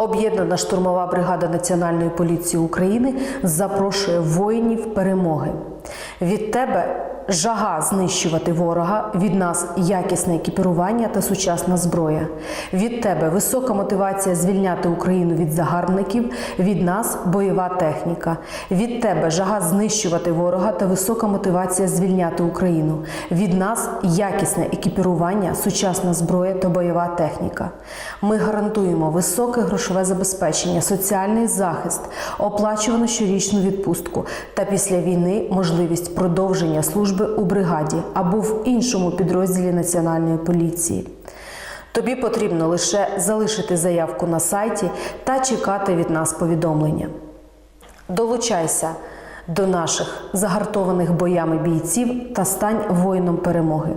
Об'єднана штурмова бригада Національної поліції України запрошує воїнів перемоги. Від тебе жага знищувати ворога, від нас якісне екіпірування та сучасна зброя. Від тебе висока мотивація звільняти Україну від загарбників, від нас бойова техніка. Від тебе жага знищувати ворога та висока мотивація звільняти Україну. Від нас якісне екіпірування, сучасна зброя та бойова техніка. Ми гарантуємо високе грошове забезпечення, соціальний захист, оплачувану щорічну відпустку та після війни можливість продовження служби у бригаді або в іншому підрозділі Національної поліції. Тобі потрібно лише залишити заявку на сайті та чекати від нас повідомлення. Долучайся до наших загартованих боями бійців та стань воїном перемоги.